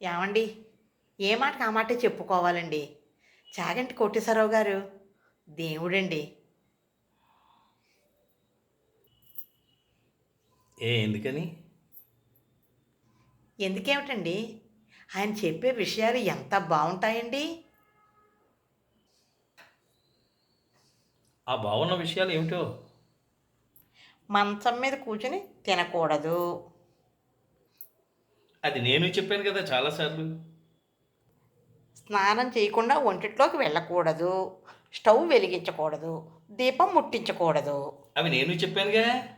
ఏమండి? ఏ మాటకి ఆ మాటే చెప్పుకోవాలండి? చాగంటి కోటేశ్వరరావు గారు దేవుడండి. ఏ ఎందుకని? ఎందుకేమిటండి? ఆయన చెప్పే విషయాలు ఎంత బాగుంటాయండి? ఆ బాగున్న విషయాలు ఏమిటో? మంచం మీద కూర్చుని తినకూడదు. అది నేను చెప్పాను కదా చాలాసార్లు. స్నానం చేయకుండా ఒంటిట్లోకి వెళ్ళకూడదు స్టవ్ వెలిగించకూడదు దీపం ముట్టించకూడదు. అవి నేను చెప్పానుగా.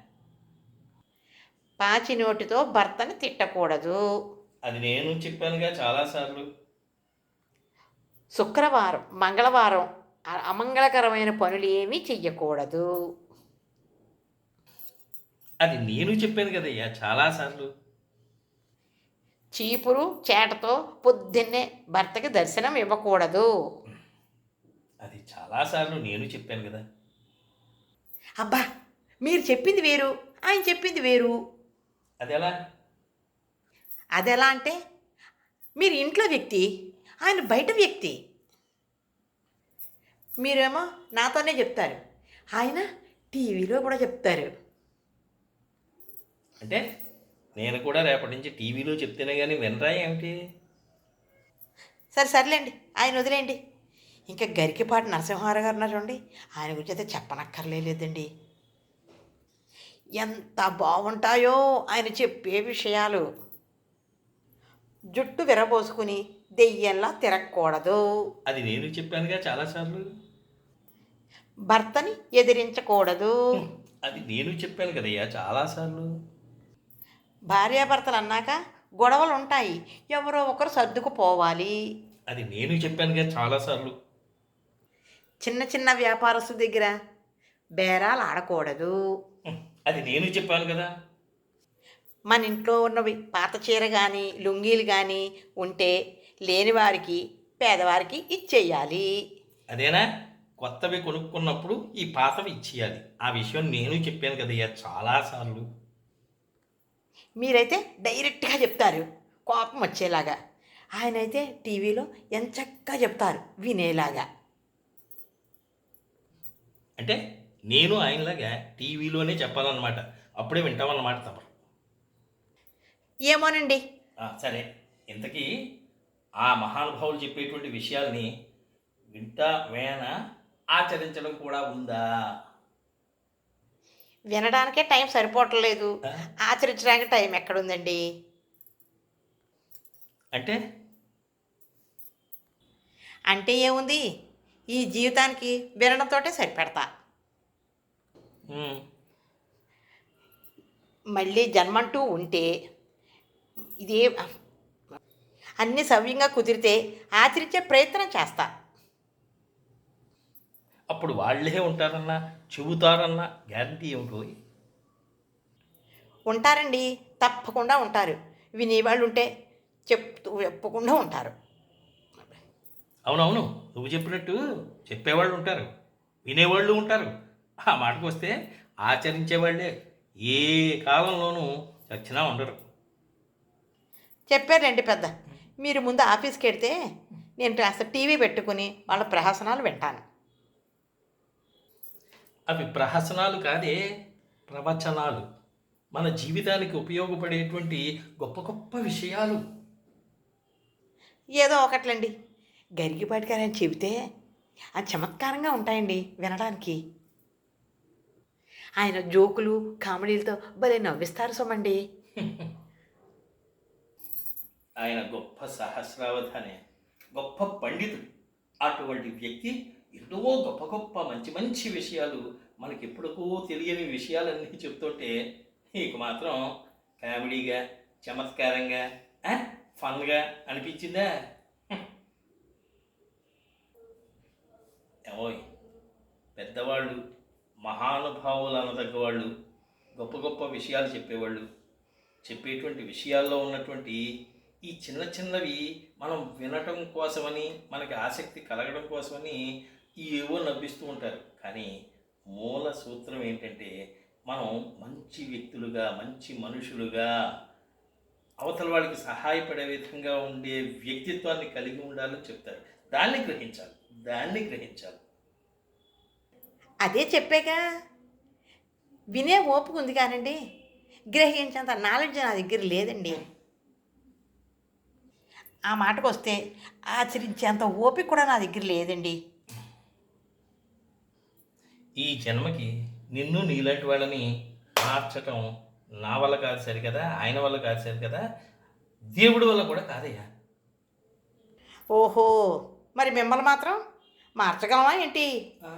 పాచి నోటితో భర్తని తిట్టకూడదు. అది నేను చెప్పానుగా చాలాసార్లు. శుక్రవారం మంగళవారం అ- అమంగళకరమైన పనులు ఏమీ చెయ్యకూడదు. అది నేను చెప్పాను కదయ్యా చాలాసార్లు. చీపురు చేటతో పొద్దున్నే భర్తకి దర్శనం ఇవ్వకూడదు. అది చాలాసార్లు నేను చెప్పాను కదా. అబ్బా మీరు చెప్పింది వేరు ఆయన చెప్పింది వేరు. అది ఎలా అది ఎలా అంటే మీరు ఇంట్లో వ్యక్తి ఆయన బయట వ్యక్తి. మీరేమో నాతోనే చెప్తారు ఆయన టీవీలో కూడా చెప్తారు. అంటే? నేను కూడా రేపటి నుంచి టీవీలో చెప్తేనే కానీ వినరా ఏమిటి? సరే సర్లేండి. ఆయన వదిలేండి ఇంకా గరికిపాటి నరసింహారావు గారు ఉన్నారు చూడండి. ఆయన గురించి అయితే చెప్పనక్కర్లేదండి ఎంత బాగుంటాయో ఆయన చెప్పే విషయాలు. జుట్టు విరబోసుకుని దెయ్యంలా తిరగకూడదు. అది నేను చెప్పానుగా చాలాసార్లు. భర్తని ఎదిరించకూడదు. అది నేను చెప్పాను కదయ్యా చాలాసార్లు. భార్యాభర్తలు అన్నాక గొడవలు ఉంటాయి ఎవరో ఒకరు సర్దుకుపోవాలి. అది నేను చెప్పానుగా చాలాసార్లు. చిన్న చిన్న వ్యాపారస్తుల దగ్గర బేరాలు ఆడకూడదు అది నేను చెప్పాను కదా. మన ఇంట్లో ఉన్నవి పాత చీర కానీ లుంగీలు కానీ ఉంటే లేని వారికి పేదవారికి ఇచ్చేయాలి. అదేనా? కొత్తవి కొనుక్కున్నప్పుడు ఈ పాతవి ఇచ్చేయాలి. ఆ విషయం నేను చెప్పాను కదయ్యా చాలాసార్లు. మీరైతే డైరెక్ట్గా చెప్తారు. కోపం వచ్చేలాగా. ఆయన అయితే టీవీలో ఎంచక్కా చెప్తారు వినేలాగా. అంటే నేను ఆయనలాగా టీవీలోనే చెప్పాలన్నమాట. అప్పుడే వింటామన్నమాట తమరు. ఏమోనండి. సరే. ఇంతకీ ఆ మహానుభావులు చెప్పేటువంటి విషయాల్ని వింటా వేన ఆచరించడం కూడా ఉందా? వినడానికే టైం సరిపోవట్లేదు? ఆచరించడానికి టైం ఎక్కడుందండి? అంటే? అంటే ఏముంది? ఈ జీవితానికి వినడంతోటే సరిపెడతా. మళ్ళీ జన్మంటూ ఉంటే ఇదే అన్ని సవ్యంగా కుదిరితే ఆచరించే ప్రయత్నం చేస్తా. అప్పుడు వాళ్ళే ఉంటారన్నా? చెబుతారన్నా? గ్యారంటీ ఏమిటో ఉంటారండి. తప్పకుండా ఉంటారు. వినేవాళ్ళు ఉంటే చెప్తూ చెప్పకుండా ఉంటారు. అవునవును. నువ్వు చెప్పినట్టు చెప్పేవాళ్ళు ఉంటారు వినేవాళ్ళు ఉంటారు. ఆ మాటకు వస్తే ఆచరించేవాళ్ళే. ఏ కాలంలోనూ చచ్చినా ఉండరు. చెప్పారండి పెద్ద. మీరు ముందు ఆఫీస్కి వెడితే నేను కాస్త టీవీ పెట్టుకుని వాళ్ళ ప్రహసనాలు వింటాను. అవి ప్రహసనాలు కాదే ప్రవచనాలు. మన జీవితానికి ఉపయోగపడేటువంటి గొప్ప గొప్ప విషయాలు. ఏదో ఒకట్లండి. గరిగిపాటి గారు అని చెబితే అది చమత్కారంగా ఉంటాయండి వినడానికి. ఆయన జోకులు కామెడీలతో భలే నవ్విస్తారు సోమండి. ఆయన గొప్ప సహస్రావధానే గొప్ప పండితుడు. అటువంటి వ్యక్తి ఎన్నో గొప్ప గొప్ప మంచి మంచి విషయాలు మనకి ఎప్పటికో తెలియని విషయాలన్నీ చెప్తుంటే నీకు మాత్రం కామెడీగా చమత్కారంగా ఫన్గా అనిపించిందా హ్మ్. ఏమోయ్ పెద్దవాళ్ళు మహానుభావులు అనదగ్గ వాళ్ళు గొప్ప గొప్ప విషయాలు చెప్పేవాళ్ళు చెప్పేటువంటి విషయాల్లో ఉన్నటువంటి ఈ చిన్న చిన్నవి మనం వినటం కోసమని మనకి ఆసక్తి కలగడం కోసమని ఏవో నవ్విస్తూ ఉంటారు. కానీ మూల సూత్రం ఏంటంటే మనం మంచి వ్యక్తులుగా మంచి మనుషులుగా అవతల వాళ్ళకి సహాయపడే విధంగా ఉండే వ్యక్తిత్వాన్ని కలిగి ఉండాలని చెప్తారు. దాన్ని గ్రహించాలి. దాన్ని గ్రహించాలి. అదే చెప్పాగా. వినే ఓపిక ఉంది కానండి. గ్రహించేంత నాలెడ్జ్ నా దగ్గర లేదండి. ఆ మాటకు వస్తే ఆచరించేంత ఓపిక కూడా నా దగ్గర లేదండి. ఈ జన్మకి నిన్ను నీలాంటి వాళ్ళని మార్చటం నా వల్ల కాదు సరి కదా ఆయన వల్ల కాదు సరి కదా దేవుడి వల్ల కూడా కాదయ్యా. ఓహో మరి మిమ్మల్ని మాత్రం మార్చగలమా ఏంటి? ఆ,